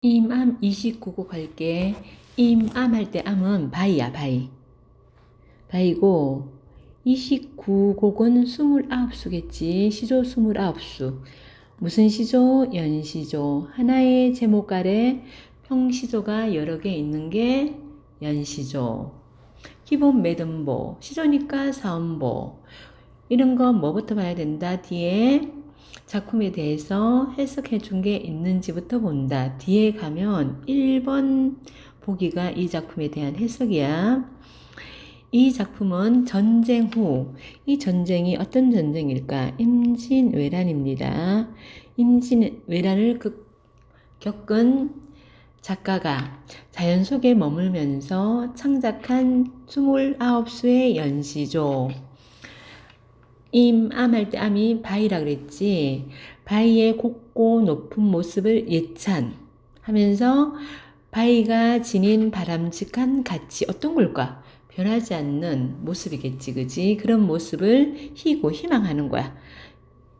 임암 29곡 할게. 임암 할 때 암은 바이야, 바이. 바이고, 29곡은 29수겠지. 시조 29수. 무슨 시조? 연시조. 하나의 제목 아래 평시조가 여러 개 있는 게 연시조. 기본 매듭보. 시조니까 사음보. 이런 거 뭐부터 봐야 된다? 뒤에 작품에 대해서 해석해 준 게 있는지부터 본다. 뒤에 가면 1번 보기가 이 작품에 대한 해석이야. 이 작품은 전쟁 후, 이 전쟁이 어떤 전쟁일까? 임진왜란입니다. 임진왜란을 겪은 작가가 자연 속에 머물면서 창작한 29수의 연시조. 임암 할 때 암이 바위라 그랬지. 바위의 곱고 높은 모습을 예찬 하면서 바위가 지닌 바람직한 가치 어떤 걸까? 변하지 않는 모습이겠지, 그지? 그런 모습을 희고 희망하는 거야.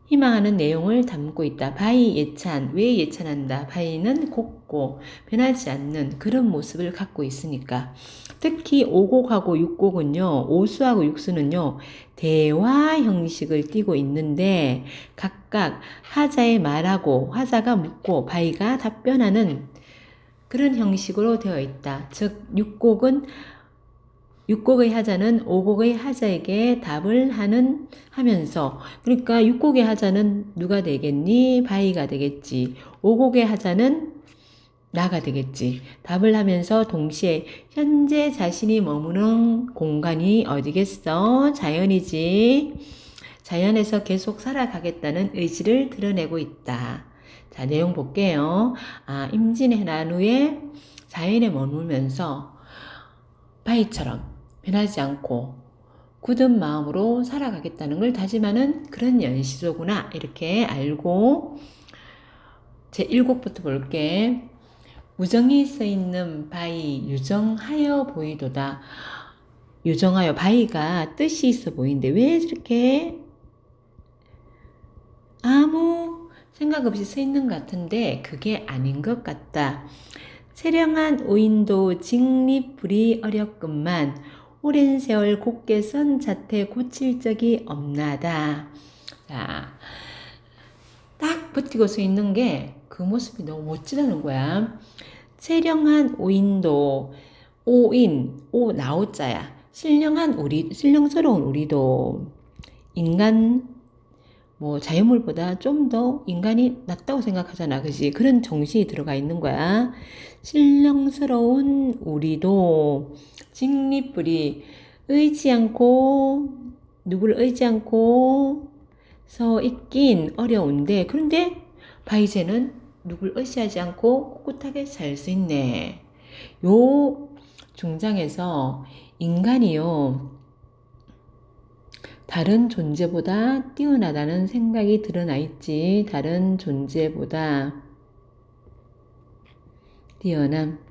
희망하는 내용을 담고 있다. 바위 예찬. 왜 예찬한다? 바위는 곱고 변하지 않는 그런 모습을 갖고 있으니까. 특히 5곡하고 6곡은요, 오수하고 육수는요, 대화 형식을 띠고 있는데, 각각 하자의 말하고, 화자가 묻고, 바위가 답변하는 그런 형식으로 되어 있다. 즉, 6곡은 6곡의 하자는 5곡의 하자에게 답을 하는 하면서 그러니까 6곡의 하자는 누가 되겠니? 바위가 되겠지. 5곡의 하자는 나가 되겠지. 답을 하면서 동시에 현재 자신이 머무는 공간이 어디겠어? 자연이지. 자연에서 계속 살아가겠다는 의지를 드러내고 있다. 자, 내용 볼게요. 아, 임진왜란 후에 자연에 머물면서 바위처럼 변하지 않고 굳은 마음으로 살아가겠다는 걸 다짐하는 그런 연시조구나. 이렇게 알고 제 1곡부터 볼게. 무정이 써 있는 바위 유정하여 보이도다. 유정하여 바위가 뜻이 있어 보이는데 왜 저렇게 아무 생각 없이 써 있는 것 같은데 그게 아닌 것 같다. 세령한 오인도 직립불이 어렵건만 오랜 세월 곱게 선 자태 고칠 적이 없나다. 자, 딱 버티고 서 있는 게 그 모습이 너무 멋지다는 거야. 세령한 오인도, 오인, 오 나오자야. 신령한 우리, 신령스러운 우리도 인간 뭐 자연물보다 좀 더 인간이 낫다고 생각하잖아. 그지? 그런 정신이 들어가 있는 거야. 신령스러운 우리도 직립불이 의지 않고 누구를 의지 않고 서 있긴 어려운데 그런데 바이제는 누굴 의지하지 않고 꿋꿋하게 살 수 있네. 요 중장에서 인간이요. 다른 존재보다 뛰어나다는 생각이 드러나 있지. 다른 존재보다 뛰어남.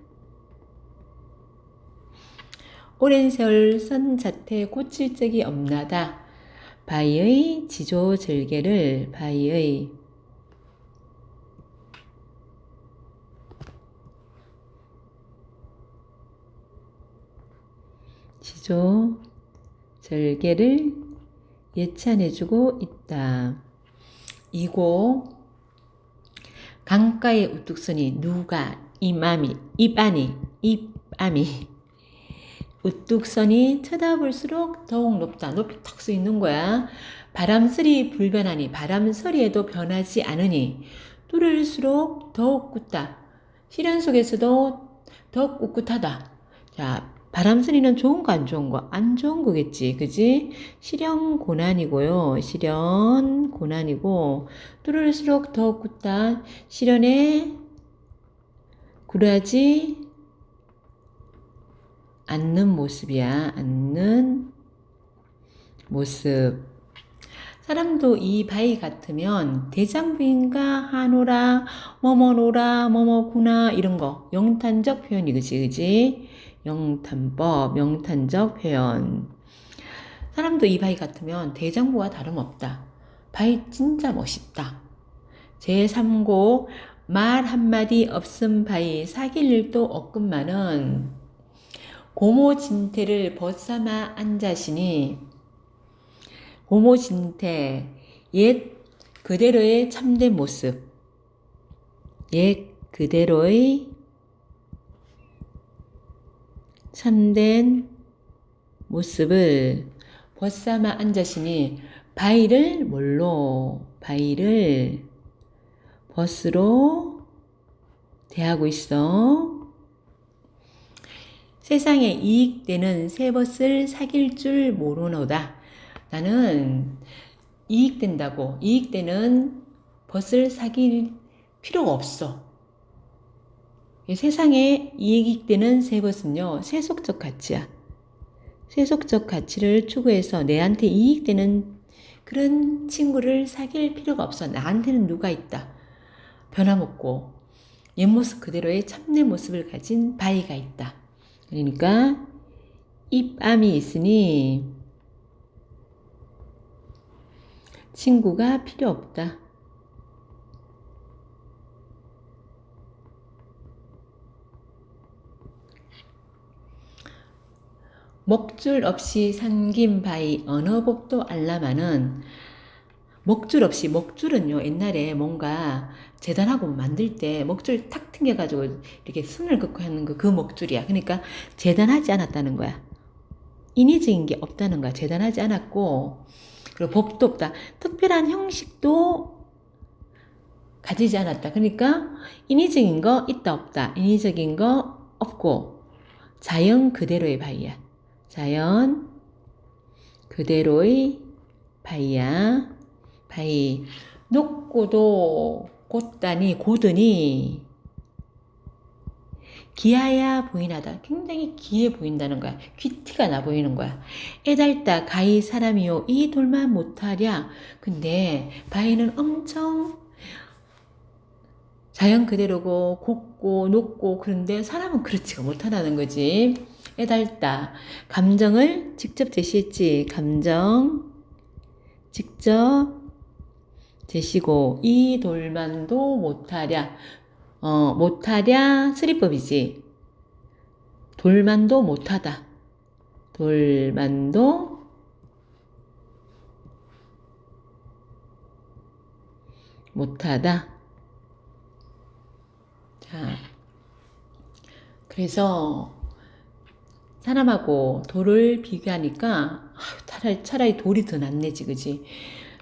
오랜 세월 선 자태 고칠 적이 없나다. 바위의 지조 절개를 바위의 지조 절개를 예찬해주고 있다. 이고 강가의 우뚝선이 누가 이맘이 입안이 입암이 우뚝선이 쳐다볼수록 더욱 높다. 높이 턱서 있는 거야. 바람소리 불변하니 바람소리에도 변하지 않으니 뚫을수록 더욱 굳다. 시련 속에서도 더욱 꿋꿋하다. 자, 바람 소리는 좋은 거 안 좋은 거? 안 좋은 거겠지. 그지? 시련 고난이고요. 시련 고난이고 뚫을수록 더 굳다. 시련에 굴하지 않는 모습이야. 않는 모습. 사람도 이 바위 같으면 대장부인가 하노라 뭐뭐노라 뭐뭐구나 이런 거. 영탄적 표현이 그지 그지 영탄법 영탄적 표현. 사람도 이 바위 같으면 대장부와 다름없다. 바위 진짜 멋있다. 제3곡 말 한마디 없음 바이 사귈 일도 없건만은 고모진태를 벗삼아 앉아시니 고모진태 옛 그대로의 참된 모습 옛 그대로의 참된 모습을 벗삼아 앉으시니 바위를 뭘로 바위를 벗으로 대하고 있어. 세상에 이익되는 새 벗을 사귈 줄 모르노다. 나는 이익된다고 이익되는 벗을 사귈 필요가 없어. 이 세상에 이익되는 새 벗은요 세속적 가치야. 세속적 가치를 추구해서 내한테 이익되는 그런 친구를 사귈 필요가 없어. 나한테는 누가 있다. 변함없고 옛 모습 그대로의 참된 모습을 가진 바위가 있다. 그러니까 입암이 있으니 친구가 필요 없다. 먹줄 없이 삼긴 어느 법도 알라마는 먹줄 없이 먹줄은요 옛날에 뭔가 재단하고 만들 때 먹줄 탁 튕겨가지고 이렇게 순을 긋고 하는 그, 그 먹줄이야. 그러니까 재단하지 않았다는 거야. 인위적인 게 없다는 거야. 재단하지 않았고 그리고 법도 없다. 특별한 형식도 가지지 않았다. 그러니까 인위적인 거 있다 없다. 인위적인 거 없고 자연 그대로의 바위야. 자연 그대로의 바위야. 바위. 높고도 곧다니 고드니 기하야 보이나다. 굉장히 기해 보인다는 거야. 귀티가 나 보이는 거야. 애달다 가히 사람이요. 이 돌만 못하랴. 근데 바위는 엄청 자연 그대로고 곱고 높고 그런데 사람은 그렇지가 못하다는 거지. 애달다. 감정을 직접 제시했지. 감정 직접 제시고 이 돌만도 못하랴. 어, 못하랴 쓰리법이지. 돌만도 못하다. 돌만도 못하다. 자, 그래서 사람하고 돌을 비교하니까 차라리, 차라리 돌이 더 낫네 지, 그지?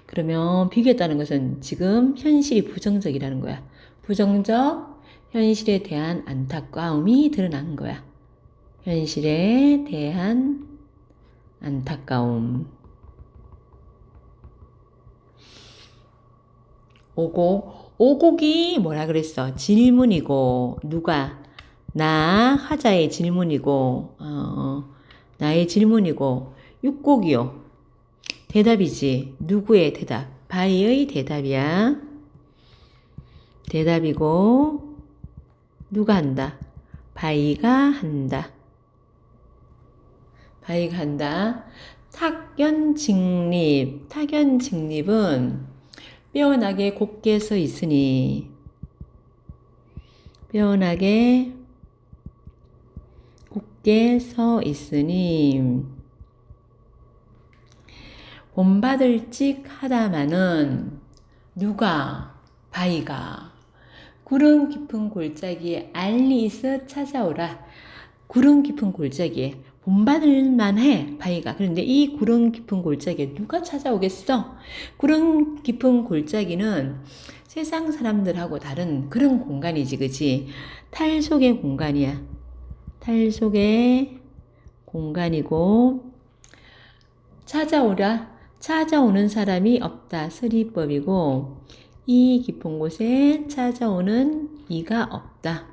그러면 비교했다는 것은 지금 현실이 부정적이라는 거야. 부정적 현실에 대한 안타까움이 드러난 거야. 현실에 대한 안타까움. 오곡, 오곡이 뭐라 그랬어? 질문이고, 누가? 나 하자의 질문이고, 어, 나의 질문이고, 육곡이요. 대답이지. 누구의 대답? 바이의 대답이야. 대답이고, 누가 한다? 바이가 한다. 바이가 한다. 탁견 직립. 타견 직립은 뼈나게 곱게 서 있으니, 뼈나게 곱게 서 있으니, 본받을 찍 하다마는 누가 바위가 구름 깊은 골짜기에 알리 있어 찾아오라. 구름 깊은 골짜기에 본받을 만해 바위가 그런데 이 구름 깊은 골짜기에 누가 찾아오겠어? 구름 깊은 골짜기는 세상 사람들하고 다른 그런 공간이지 그지? 탈 속의 공간이야. 탈 속의 공간이고 찾아오라 찾아오는 사람이 없다. 서리법이고 이 깊은 곳에 찾아오는 이가 없다.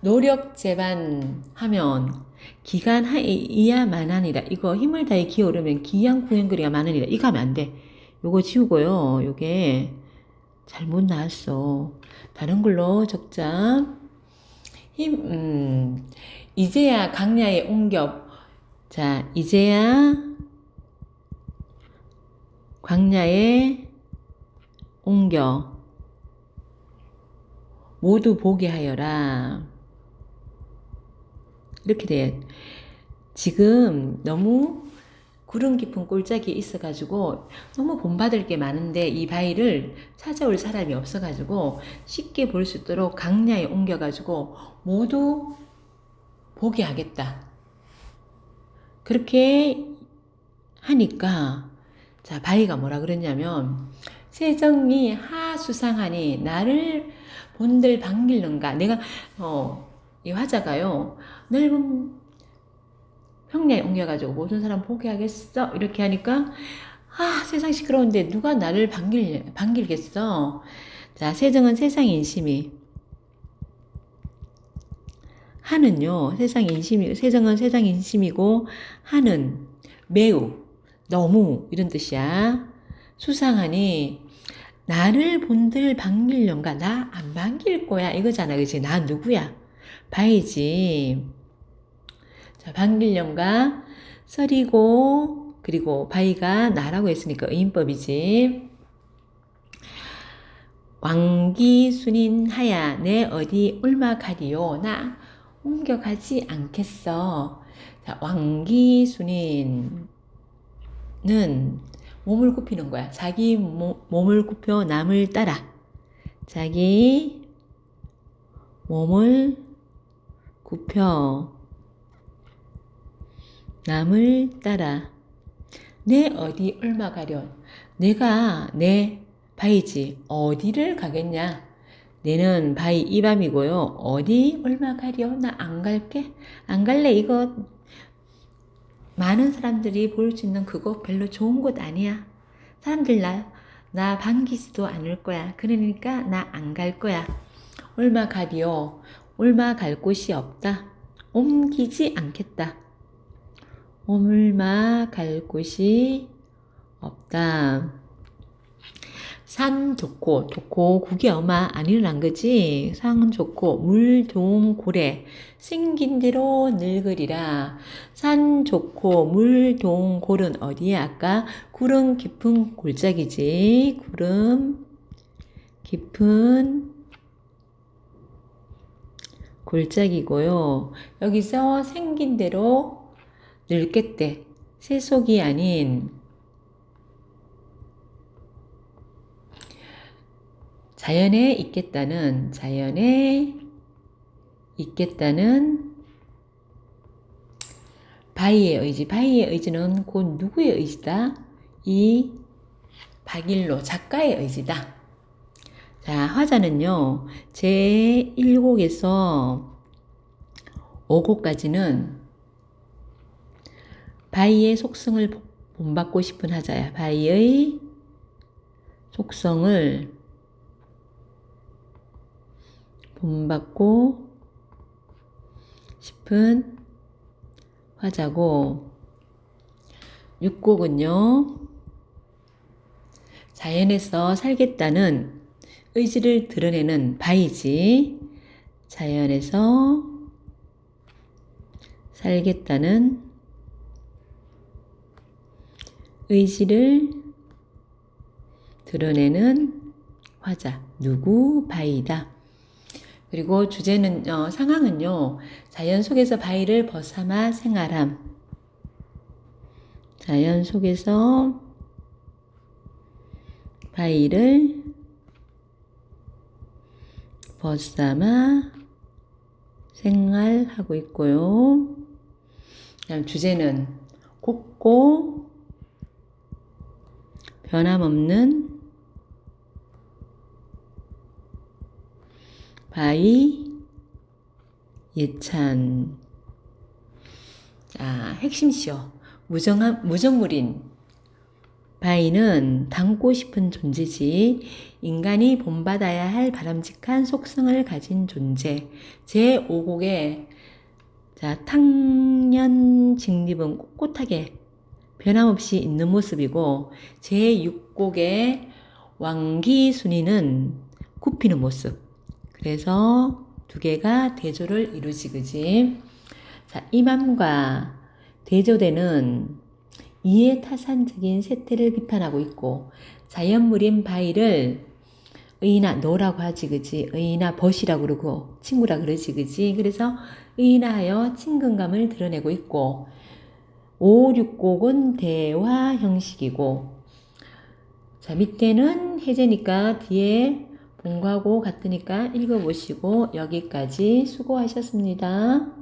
노력 재반 하면 기간 하이야 만하니라. 이거 힘을 다해 기어오르면 기양 구행거리가 많으니라. 이거 하면 안 돼. 요거 지우고요. 요게 잘못 나왔어. 다른 걸로 적자. 힘, 음, 이제야 강야에 옮겨 자, 이제야 광야에 옮겨 모두 보게 하여라. 이렇게 돼. 지금 너무 구름 깊은 꼴짝이 있어가지고 너무 본받을 게 많은데 이 바위를 찾아올 사람이 없어가지고 쉽게 볼 수 있도록 강야에 옮겨가지고 모두 보게 하겠다. 그렇게 하니까 자 바위가 뭐라 그랬냐면 세정이 하수상하니 나를 본들 반길는가? 내가 어 이 화자가요. 넓은 평야에 옮겨가지고 모든 사람 포기하겠어? 이렇게 하니까 아 세상 시끄러운데 누가 나를 반길 반길겠어? 자 세정은 세상 인심이 하는요. 세상 인심이 세정은 세상 인심이고 하는 매우 너무 이런 뜻이야. 수상하니 나를 본들 반길련가 나 안 반길 거야. 이거잖아. 그치? 나 누구야? 바이지. 자, 반길령과 썰이고 그리고 바위가 나라고 했으니까 의인법이지. 왕기순인 하야 내 어디 올마 가리요? 나 옮겨가지 않겠어. 자, 왕기순인은 몸을 굽히는 거야. 자기 모, 몸을 굽혀 남을 따라. 자기 몸을 굽혀 남을 따라 내 어디 얼마 가련 내가 내 바이지 어디를 가겠냐 내는 바이 이 밤이고요. 어디? 얼마 가려? 나 안 갈게. 안 갈래 이거. 많은 사람들이 볼 수 있는 그거 별로 좋은 곳 아니야. 사람들 나, 나 반기지도 않을 거야. 그러니까 나 안 갈 거야. 얼마 가리요 얼마 갈 곳이 없다. 옮기지 않겠다. 오물마 갈 곳이 없다. 산 좋고 좋고 국이 엄마 안 일어난 거지. 산 좋고 물동 고래 생긴 대로 늙으리라. 산 좋고 물동 골은 어디에 아까 구름 깊은 골짜기지. 구름 깊은 골짜기고요. 여기서 생긴 대로 늙겠대. 세속이 아닌 자연에 있겠다는 자연에 있겠다는 바위의 의지. 바위의 의지는 곧 누구의 의지다? 이 박일로 작가의 의지다. 자, 화자는요. 제 1곡에서 5곡까지는 바위의 속성을 본받고 싶은 하자야. 바위의 속성을 본받고 싶은 화자고 6곡은요. 자연에서 살겠다는 의지를 드러내는 바위지. 자연에서 살겠다는 의지를 드러내는 화자 누구 바위다. 그리고 주제는 어, 상황은요. 자연 속에서 바위를 벗삼아 생활함. 자연 속에서 바위를 벗삼아 생활하고 있고요. 다음 주제는 곱고 변함없는 바위 예찬. 자 핵심시오 무정한 무정물인. 바위는 닮고 싶은 존재지 인간이 본받아야 할 바람직한 속성을 가진 존재. 제5곡의 자 탕년 직립은 꼿꼿하게 변함없이 있는 모습이고 제6곡의 왕기순이는 굽히는 모습. 그래서 두 개가 대조를 이루지 그지. 자, 이맘과 대조되는 이해 타산적인 세태를 비판하고 있고 자연물인 바위를 의인아 너라고 하지 그지 의인아 벗이라고 그러고 친구라 그러지 그지 그래서 의인하여 친근감을 드러내고 있고 5, 6곡은 대화 형식이고 자 밑에는 해제니까 뒤에 본과고 같으니까 읽어보시고 여기까지 수고하셨습니다.